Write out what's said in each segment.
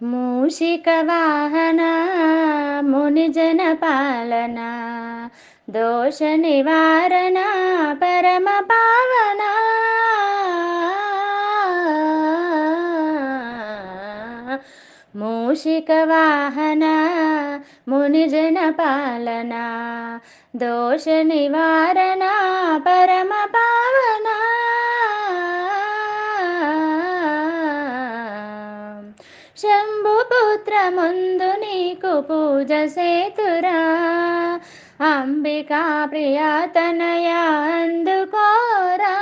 మూషికవాహన మునిజన పాలన దోష నివారణ పరమ పావన మూషికవాహన మునిజన పాలన దోష నివారణ పరమ శంభుపుత్ర ముందు నీకు పూజ సేతురా. అంబికా ప్రియతనయ అందుకోరా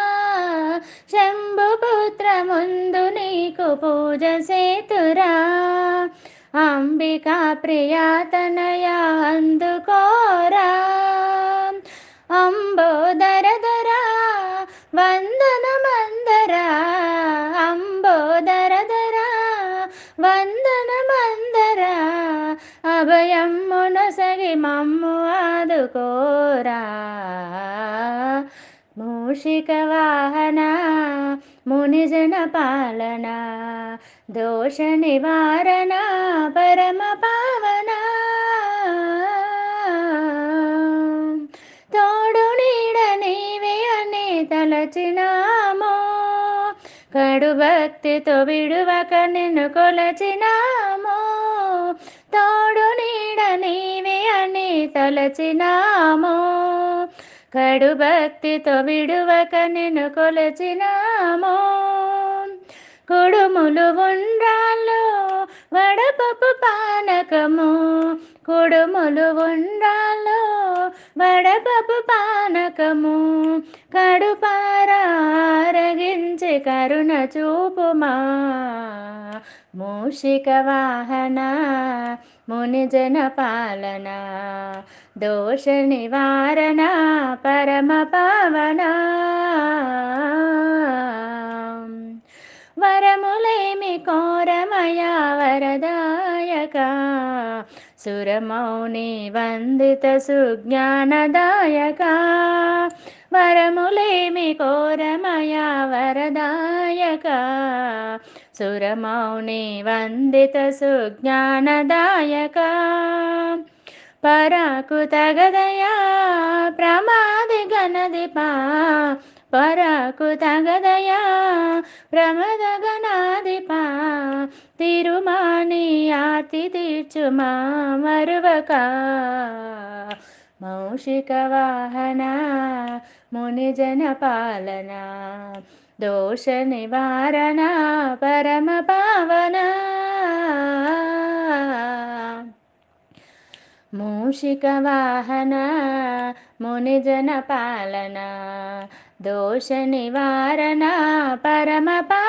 శంభుపుత్ర ముందు నీకు పూజ సేతురా. అంబికా ప్రియతనయ అందుకోరా అంబోదరధర వందన వందనమ అభయం మునసగి మమ్ము ఆదుకోరా మూషిక వాహన మునిజన పాలన దోష నివారణ పరమ పావన. తోడు నీడ నీవే అని తలచినామో. కడు భక్తితో విడువక నిన్ను కొలచినామో. కొలచినాము. కడు భక్తితో విడువక నిన్ను కొలచినాము. కుడుములు ఉండ్రాళ్ళు వడపప్పు పానకము. కుడుములు ఉండ్రాళ్ళు వడపప్పు పానకము. కడుపారారగించి కరుణ చూపుమా. మూషిక వాహన మునిజన పాలన దోష నివారణ పరమ పవన. వరములేమి కోరమయా వరదాయక సురమౌని వందిత సుజ్ఞానదాయక. వరములేమి కోరమయా వరదాయక. సురమౌని వందిత సుజ్ఞానదాయక. పరాకు తగదయా ప్రమాది గణదిపా పరాకు తగదయా ప్రమద గణాదిపా తిరుమాని ఆతి తీర్చుమా మరువక. मौषिकवाहना मुनिजनपालना दोषनिवारणा परमपावना। मूषिकवाहना मुनिजनपालना दोषनिवारणा परमपा